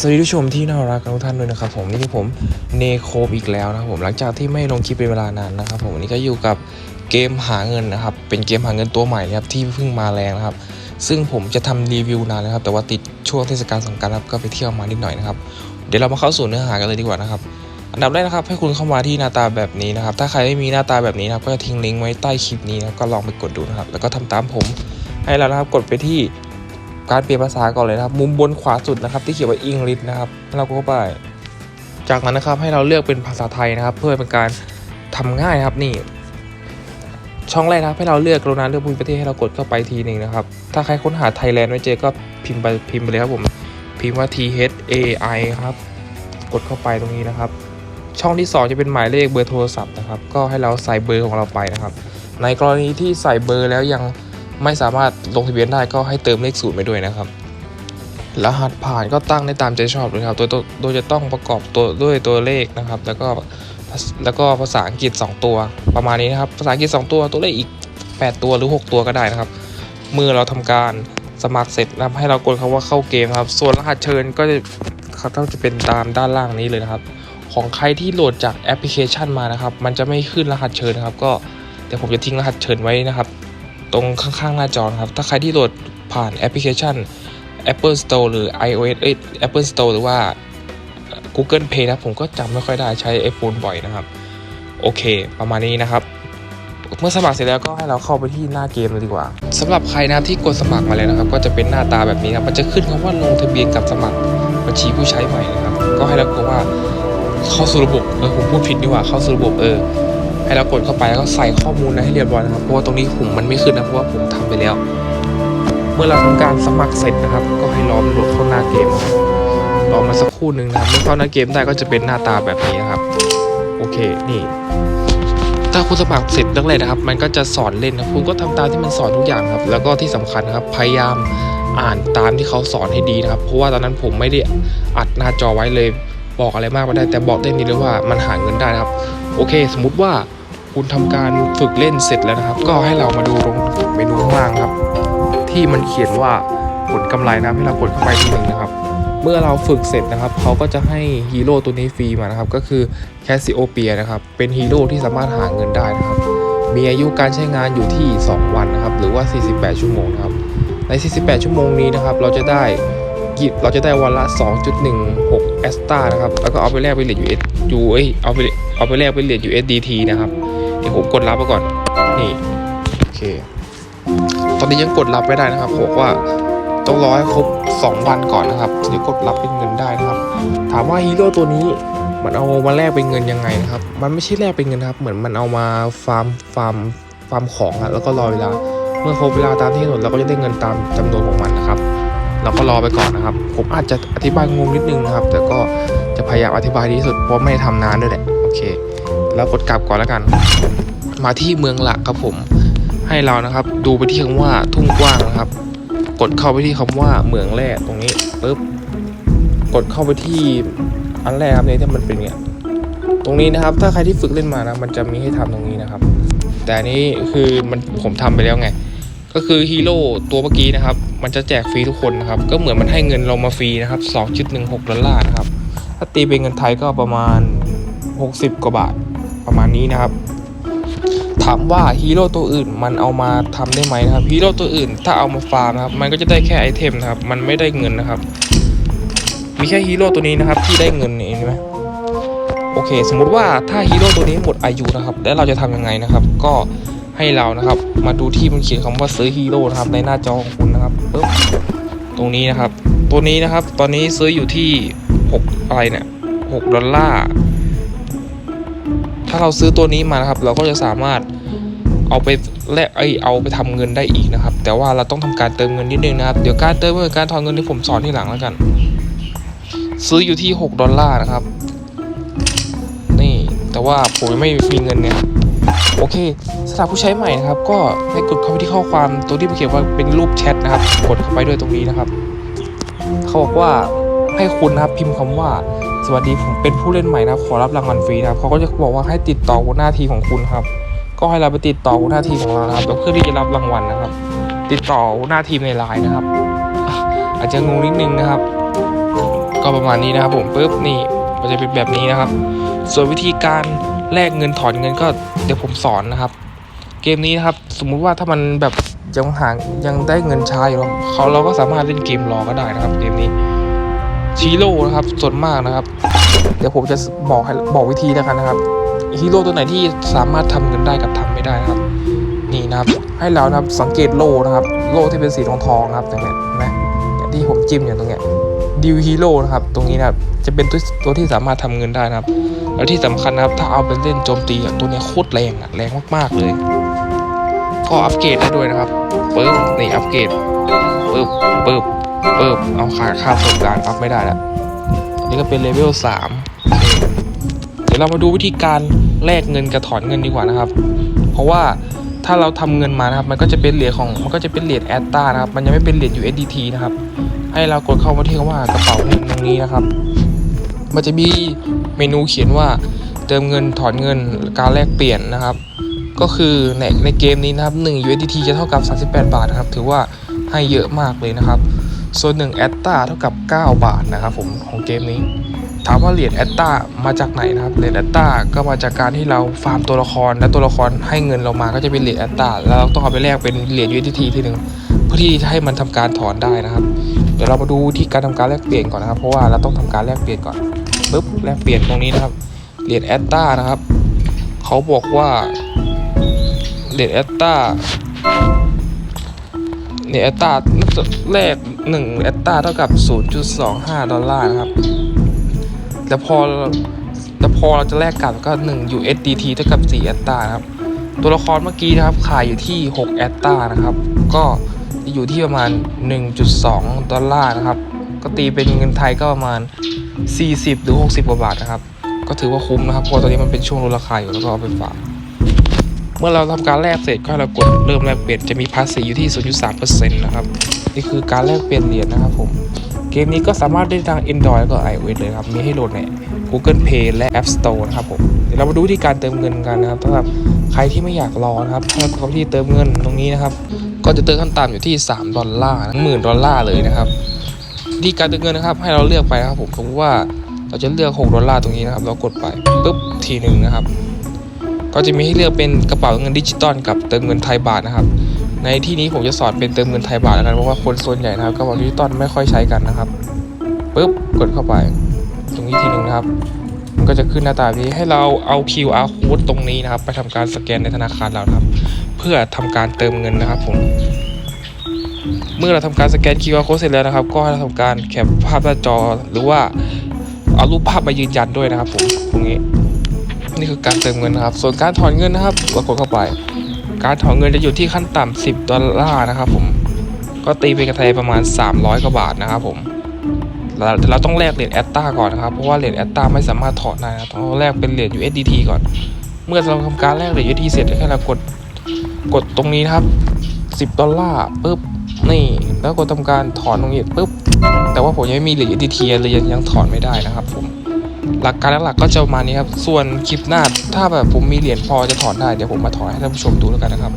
สวัสดีทุกชมที่น่ารักทุกท่านด้วยนะครับผมนี่คือผมเนโคบอีกแล้วนะครับผมหลังจากที่ไม่ลงคลิปเป็นเวลานานนะครับผมวันนี้ก็อยู่กับเกมหาเงินนะครับเป็นเกมหาเงินตัวใหม่นะครับที่เพิ่งมาแรงนะครับซึ่งผมจะทำรีวิวนานนะครับแต่ว่าติดช่วงเทศกาลสงกรานต์ครับก็ไปเที่ยวมานิดหน่อยนะครับเดี๋ยวเรามาเข้าสู่เนื้อหากันเลยดีกว่านะครับอันดับแรกนะครับให้คุณเข้ามาที่หน้าตาแบบนี้นะครับถ้าใครไม่มีหน้าตาแบบนี้นะครับก็จะทิ้งลิงก์ไว้ใต้คลิปนี้นะก็ลองไปกดดูนะครับแล้วก็ทำตามผมให้เรานะครับกดไปที่ การเปลี่ยนภาษาก่อนเลยนะครับ มุมบนขวาสุดนะครับ ที่เขียนว่าอังกฤษนะครับให้เราก็เข้าไป จากนั้นนะครับให้เราเลือกเป็นภาษาไทยนะครับ เพื่อเป็นการทำง่ายนะครับนี่ ช่องแรกนะครับให้เราเลือกกรุณาเลือกภูมิประเทศให้เรากดเข้าไปทีหนึ่งนะครับ ถ้าใครค้นหาไทยแลนด์ไม่เจอก็พิมพ์ไปพิมพ์ไปเลยครับผม พิมพ์ว่า T H A I ครับ กดเข้าไปตรงนี้นะครับ ช่องที่ 2 จะเป็นหมายเลขเบอร์โทรศัพท์นะครับ ก็ให้เราใส่เบอร์ของเราไปนะครับ ในกรณีที่ใส่เบอร์แล้วยัง ไม่สามารถลงทะเบียนได้ก็ให้เติมเลขศูนย์ไปด้วยนะครับ รหัสผ่านก็ตั้งได้ตามใจชอบเลยครับ โดยโดยจะต้องประกอบตัวด้วยตัวเลขนะครับ แล้วก็แล้วก็ภาษาอังกฤษ 2 ตัวประมาณนี้นะครับ ภาษาอังกฤษ 2 ตัวตัวเลขอีก 8 ตัวหรือ 6 ตัวก็ได้นะครับ เมื่อเราทำการสมัครเสร็จนะให้เรากดคำว่าเข้าเกมครับ ส่วนรหัสเชิญก็จะเขาจะเป็นตามด้านล่างนี้เลยนะครับ ของใครที่โหลดจากแอปพลิเคชันมานะครับ มันจะไม่ขึ้นรหัสเชิญนะครับ ก็เดี๋ยวผมจะทิ้งรหัสเชิญไว้นะครับ ตรงข้างๆหน้าจอครับ ถ้าใครที่โหลดผ่านแอปพลิเคชัน Apple Store หรือ iOS เอ้ย Apple Store หรือว่า Google Play นะผมก็จำไม่ค่อยได้ใช้ iPhone บ่อยนะครับ โอเค ประมาณนี้นะครับ เมื่อสมัครเสร็จแล้วก็ให้เราเข้าไปที่หน้าเกมเลยดีกว่าสำหรับใครนะครับที่กดสมัครมาแล้วนะครับ ก็จะเป็นหน้าตาแบบนี้นะครับมันจะขึ้นคำว่าลงทะเบียนกับสมัครบัญชีผู้ใช้ใหม่นะครับ ก็ให้เรากดว่าเข้าสู่ระบบเออผมพูดผิดดีกว่าเข้าสู่ระบบเออ ให้เรากดเข้าไปแล้วก็ใส่ข้อมูลนะให้เรียบร้อยนะครับเพราะว่าตรงนี้ผมมันไม่ขึ้นนะเพราะว่าผมทำไปแล้ว เมื่อเราทำการสมัครเสร็จนะครับ ก็ให้รอมันโหลดเข้าหน้าเกมนะครับรอมาสักครู่หนึ่งนะครับเมื่อเข้าหน้าเกมได้ก็จะเป็นหน้าตาแบบนี้นะครับ โอเคนี่ ถ้าคุณสมัครเสร็จตั้งแต่นะครับ มันก็จะสอนเล่นนะคุณก็ทำตามที่มันสอนทุกอย่างครับ แล้วก็ที่สำคัญนะครับพยายามอ่านตามที่เขาสอนให้ดีนะครับ เพราะว่าตอนนั้นผมไม่ได้อัดหน้าจอไว้เลย บอกอะไรมากไม่ได้แต่บอกได้นิดเลยว่ามันหาเงินได้นะครับ โอเค สมมุติว่าคุณทำการฝึกเล่นเสร็จแล้วนะครับ ก็ให้เรามาดูตรงเมนูข้างล่างครับ ที่มันเขียนว่าผลกำไรนะให้เรากดเข้าไปทีหนึ่งนะครับ เมื่อเราฝึกเสร็จนะครับเขาก็จะให้ฮีโร่ตัวนี้ฟรีมานะครับ ก็คือแคสซิโอเปียนะครับ เป็นฮีโร่ที่สามารถหาเงินได้นะครับ มีอายุการใช้งานอยู่ที่ 2 วันนะครับ หรือว่า 48 ชั่วโมงนะครับ ใน 48 ชั่วโมงนี้นะครับ เราจะได้ กิเราจะได้วันละ 2.16 แอสตานะครับ แล้วก็เอาไปแลกเป็นเหรียญ US ยูเอ้ยเอาไปเอาไปแลกเป็นเหรียญ USDT นะครับ เดี๋ยวผมกดรับไปก่อน นี่ โอเค ตอนนี้ยังกดรับไม่ได้นะครับบอกว่าต้องรอให้ครบ 2 วันก่อนนะครับถึงกดรับเป็นเงินได้นะครับ ถามว่าฮีโร่ตัวนี้มันเอามาแลกเป็นเงินยังไงนะครับ มันไม่ใช่แลกเป็นเงินนะครับ เหมือนมันเอามาฟาร์มฟาร์มฟาร์มของอะแล้วก็รอเวลา เมื่อครบเวลาตามที่กำหนดเราก็จะได้เงินตามจำนวนของมันนะครับ เราก็รอไปก่อนนะครับ ผมอาจจะอธิบายงงนิดนึงนะครับ แต่ก็จะพยายามอธิบายดีที่สุดเพราะไม่ได้ทำนานด้วยแหละโอเค แล้วกดกลับก่อนแล้วกัน มาที่เมืองหลักครับผมให้เรานะครับดูไปที่คำว่าทุ่งกว้างนะครับ กดเข้าไปที่คำว่าเมืองแร่ตรงนี้ปุ๊บกดเข้าไปที่อันแรกครับเนี่ยที่มันเป็นเนี่ยตรงนี้นะครับ ถ้าใครที่ฝึกเล่นมานะมันจะมีให้ทำตรงนี้นะครับ แต่นี้คือมันผมทำไปแล้วไง ก็คือฮีโร่ตัวเมื่อกี้นะครับ มันจะแจกฟรีทุกคนนะครับ ก็เหมือนมันให้เงินเรามาฟรีนะครับ 2.16 ดอลลาร์นะครับ ถ้าตีเป็นเงินไทยก็ประมาณ 60 กว่าบาทประมาณนี้นะครับ ถามว่าฮีโร่ตัวอื่นมันเอามาทำได้ไหมนะครับฮีโร่ตัวอื่นถ้าเอามาฟาร์มนะครับ มันก็จะได้แค่ไอเทมนะครับ มันไม่ได้เงินนะครับ มีแค่ฮีโร่ตัวนี้นะครับที่ได้เงินเห็นไหมโอเค สมมุติว่าถ้าฮีโร่ตัวนี้หมดอายุนะครับ แล้วเราจะทำยังไงนะครับ ก็ ให้เรานะครับ มาดูที่มันเขียนคำว่าซื้อฮีโร่นะครับในหน้าจอของคุณนะครับปึ๊บตรงนี้นะครับ ตัวนี้นะครับตอนนี้ซื้ออยู่ที่ 6 อะไรเนี่ย6ดอลลาร์ถ้าเราซื้อตัวนี้มานะครับ เราก็จะสามารถเอาไปแลกไอเอาไปทำเงินได้อีกนะครับ แต่ว่าเราต้องทำการเติมเงินนิดนึงนะครับ เดี๋ยวการเติมเงินการถอนเงินที่ผมสอนที่หลังแล้วกัน ซื้ออยู่ที่ 6 ดอลลาร์นะครับ นี่แต่ว่าผมไม่มีเงินเนี่ย โอเคสำหรับผู้ใช้ใหม่นะครับ ก็ให้กดเข้าไปที่ข้อความตัวที่มันเขียนว่าเป็นรูปแชทนะครับ กดเข้าไปด้วยตรงนี้นะครับ เขาบอกว่าให้คุณนะครับพิมพ์คำว่า สวัสดีผมเป็นผู้เล่นใหม่นะครับ ขอรับรางวัลฟรีนะครับเขาก็จะบอกว่าให้ติดต่อหัวหน้าทีของคุณครับ ก็ให้เราไปติดต่อหัวหน้าทีของเรานะครับเพื่อที่จะรับรางวัลนะครับ ติดต่อหัวหน้าทีมในไลน์นะครับ อาจจะงงนิดนึงนะครับ ก็ประมาณนี้นะครับ ผมปุ๊บนี่มันจะเป็นแบบนี้นะครับ ส่วนวิธีการ แลกเงินถอนเงินก็เดี๋ยวผมสอนนะครับ เกมนี้นะครับสมมุติว่าถ้ามันแบบยังห่างยังได้เงินช้าอยู่เขาเราก็สามารถเล่นเกมรอก็ได้นะครับ เกมนี้ชีโร่นะครับส่วนมากนะครับ เดี๋ยวผมจะบอกให้บอกวิธีแล้วกันนะครับฮีโร่ตัวไหนที่สามารถทำเงินได้กับทำไม่ได้นะครับ นี่นะครับ ให้เรานะครับสังเกตโล่นะครับ โล่ที่เป็นสีทองทองนะครับตรงเนี้ยนไหมอย่างที่ผมจิ้มอย่างตรงเนี้ย ดิวฮีโร่นะครับ ตรงนี้นะครับ จะเป็นตัวตัวที่สามารถทำเงินได้นะครับ แล้วที่สำคัญนะครับ ถ้าเอาไปเล่นโจมตีตัวนี้โคตรแรงอะแรงมากๆเลย ก็อัปเกรดได้ด้วยนะครับปึ๊บนี่อัปเกรดปึ๊บปึ๊บปึ๊บเอาค่าค่าประสบการอัพไม่ได้แล้วนนี้ก็เป็นเลเวลสามเดี๋ยวเรามาดูวิธีการแลกเงินกับถอนเงินดีกว่านะครับ เพราะว่า ถ้าเราทำเงินมานะครับ มันก็จะเป็นเหรียญของมันก็จะเป็นเหรียญแอตตานะครับ มันยังไม่เป็นเหรียญ USDT นะครับ ให้เรากดเข้ามาที่คำว่ากระเป๋าเงินตรงนี้นะครับ มันจะมีเมนูเขียนว่าเติมเงินถอนเงินการแลกเปลี่ยนนะครับ ก็คือในในเกมนี้นะครับ1 USDT จะเท่ากับ 38 บาทนะครับ ถือว่าให้เยอะมากเลยนะครับ ส่วน1แอตตาเท่ากับ 9 บาทนะครับผมของเกมนี้ ถามว่าเหรียญแอตตามาจากไหนนะครับเหรียญแอตตาก็มาจากการที่เราฟาร์มตัวละคร และตัวละครให้เงินเรามาก็จะเป็นเหรียญแอตตาแล้วเราต้องเอาไปแลกเป็นเหรียญ USDT ทีทีหนึ่งเพื่อที่จะให้มันทำการถอนได้นะครับ เดี๋ยวเรามาดูที่การทำการแลกเปลี่ยนก่อนนะครับ เพราะว่าเราต้องทำการแลกเปลี่ยนก่อนปุ๊บแลกเปลี่ยนตรงนี้นะครับเหรียญแอตตานะครับเขาบอกว่าเหรียญแอตตาเหรียญแอตตาแลก1แอตตาเท่ากับ 0.25 ดอลลาร์นะครับ แต่พอแต่พอเราจะแลกกลับก็ 1 USDT เท่ากับ4แอตตานะครับ ตัวละครเมื่อกี้นะครับขายอยู่ที่6แอตตานะครับ ก็อยู่ที่ประมาณ 1.2 ดอลลาร์นะครับ ก็ตีเป็นเงินไทยก็ประมาณ 40 หรือ 60 กว่าบาทนะครับ ก็ถือว่าคุ้มนะครับ เพราะตอนนี้มันเป็นช่วงลดราคาอยู่แล้วก็เอาไปฝากเมื่อเราทำการแลกเสร็จก็เรากดเริ่มแลกเปลี่ยนจะมีภาษีอยู่ที่ 0.3%นะครับ นี่คือการแลกเปลี่ยนเหรียญนะครับผม เกมนี้ก็สามารถได้ทาง Android แล้วก็ iOS เลยครับ มีให้โหลดใน Google Play และ App Store นะครับผมเดี๋ยวเรามาดูวิธีการเติมเงินกันนะครับสำหรับใครที่ไม่อยากรอนะครับให้กดเข้าที่เติมเงินตรงนี้นะครับ ก็จะเติมขั้นต่ำอยู่ที่ 3 ดอลลาร์หมื่นดอลลาร์เลยนะครับวิธีการเติมเงินนะครับ ให้เราเลือกไปนะครับผมสมมติว่าเราจะเลือก 6 ดอลลาร์ตรงนี้นะครับ เรากดไปปุ๊บทีหนึ่งนะครับ ก็จะมีให้เลือกเป็นกระเป๋าเงินดิจิตอลกับเติมเงินไทยบาทนะครับ ในที่นี้ผมจะสอนเป็นเติมเงินไทยบาทแล้วกันเพราะว่าคนส่วนใหญ่นะครับกระเป๋าดิจิตอลไม่ค่อยใช้กันนะครับปุ๊บกดเข้าไป ตรงนี้ทีหนึ่งนะครับมันก็จะขึ้นหน้าตานี้ให้เราเอา QR code ตรงนี้นะครับ ไปทำการสแกนในธนาคารเราครับ เพื่อทำการเติมเงินนะครับผมเมื่อเราทำการสแกน QR code เสร็จแล้วนะครับ ก็ให้เราทำการแคปภาพหน้าจอหรือว่าเอารูปภาพมายืนยันด้วยนะครับผมตรงนี้ นี่คือการเติมเงินนะครับ ส่วนการถอนเงินนะครับเรากดเข้าไป การถอนเงินจะอยู่ที่ขั้นต่ำ10ดอลลาร์นะครับผมก็ตีเป็นกระไทยประมาณ 300กว่าบาทนะครับผมเราแต่เราต้องแลกเหรียญแอตตาก่อนนะครับเพราะว่าเหรียญแอตตาไม่สามารถถอนได้นะต้องแลกเป็นเหรียญ USDT ก่อน เมื่อเราทำการแลกเหรียญ USDT เสร็จให้เรากดกดตรงนี้นะครับ10ดอลลาร์ปุ๊บนี่แล้วกดทำการถอนตรงนี้ปุ๊บแต่ว่าผมยังไม่มีเหรียญ USDT เลยยังถอนไม่ได้นะครับผม หลักการหลักๆก็จะประมาณนี้ครับ ส่วนคลิปหน้าถ้าแบบผมมีเหรียญพอจะถอนได้เดี๋ยวผมมาถอนให้ท่านผู้ชมดูแล้วกันนะครับ